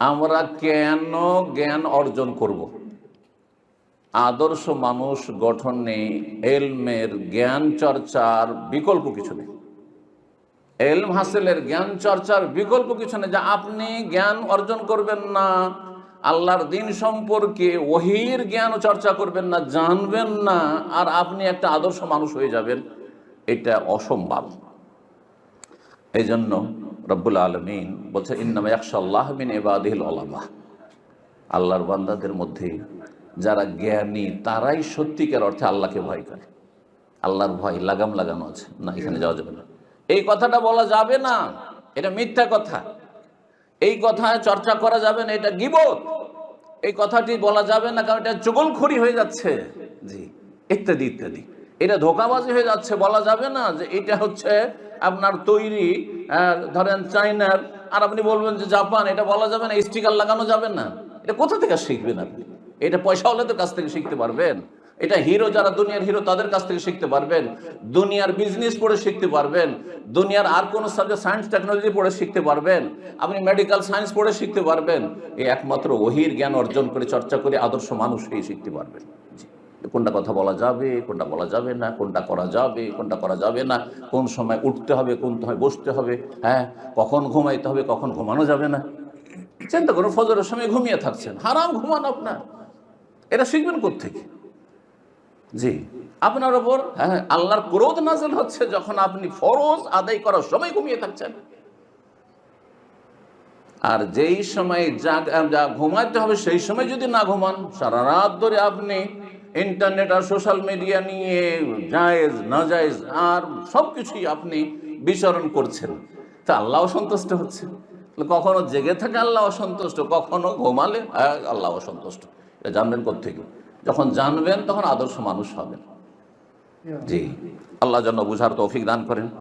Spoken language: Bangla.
আমরা কেন জ্ঞান অর্জন করব। আদর্শ মানুষ গঠনে এলমের জ্ঞান চর্চার বিকল্প কিছু নেই এলম হাসেলের জ্ঞান চর্চার বিকল্প কিছু নেই যে আপনি জ্ঞান অর্জন করবেন না, আল্লাহর দিন সম্পর্কে ওহির জ্ঞান চর্চা করবেন না, জানবেন না, আর আপনি একটা আদর্শ মানুষ হয়ে যাবেন, এটা অসম্ভব এই জন্য রব্বুল আলমিন বলছে, ইন্নামা একশাল্লাহ মিন এবাদিল ওলামা আল্লাহর বান্দাদের মধ্যে যারা জ্ঞানী, তারাই সত্যিকার অর্থে আল্লাহকে ভয় করে। আল্লাহর ভয়, লাগাম লাগানো আছে। না, এখানে যাওয়া যাবে না। এই কথাটা বলা যাবে না। এটা মিথ্যা কথা। এই কথা চর্চা করা যাবে না, এটা গিবত। এই কথাটি বলা যাবে না, কারণ এটা চুগলখড়ি হয়ে যাচ্ছে। জি, ইত্যাদি ইত্যাদি। এটা ধোকাবাজি হয়ে যাচ্ছে, বলা যাবে না যে এটা হচ্ছে আপনার তৈরি ধরেন চাইনার, আর আপনি বলবেন যে জাপান, এটা বলা যাবে না, স্টিকার লাগানো যাবে না। এটা কোথা থেকে শিখবেন আপনি? এটা পয়সা হলে তো কাছ থেকে শিখতে পারবেন। এটা হিরো, যারা দুনিয়ার হিরো, তাদের কাছ থেকে শিখতে পারবেন। দুনিয়ার বিজনেস পড়ে শিখতে পারবেন। দুনিয়ার আর কোন সাবজেক্ট সায়েন্স টেকনোলজি পড়ে শিখতে পারবেন। আপনি মেডিকেল সায়েন্স পড়ে শিখতে পারবেন। এই একমাত্র ওহির জ্ঞান অর্জন করে, চর্চা করে, আদর্শ মানুষ হয়ে শিখতে পারবেন। কোনটা কথা বলা যাবে, কোনটা বলা যাবে না, কোনটা করা যাবে, কোনটা করা যাবে না, কোন সময় উঠতে হবে, কোন সময় বসতে হবে হ্যাঁ কখন ঘুমাইতে হবে, কখন ঘুমানো যাবে না। চিন্তা করুন, ফজরের সময় ঘুমিয়ে থাকছেন, হারাম ঘুমান আপনার। এটা শিখবেন কোথেকে জি, আপনার ওপর হ্যাঁ আল্লাহর ক্রোধ নাজল হচ্ছে যখন আপনি ফরজ আদায় করার সময় ঘুমিয়ে থাকছেন। আর যেই সময় যা ঘুমাতে হবে, সেই সময় যদি না ঘুমান, সারা রাত ধরে আপনি ইন্টারনেট আর সোশ্যাল মিডিয়া নিয়ে জায়েজ না জায়েজ আর সব কিছুই আপনি বিচরণ করছেন। তা আল্লাহ অসন্তুষ্ট হচ্ছে। কখনো জেগে থাকে আল্লাহ অসন্তুষ্ট, কখনো ঘুমালে আল্লাহ অসন্তুষ্ট। এটা জানবেন কোথেকে যখন জানবেন, তখন আদর্শ মানুষ হবেন। জি। আল্লাহ যেন বুঝার তৌফিক দান করেন।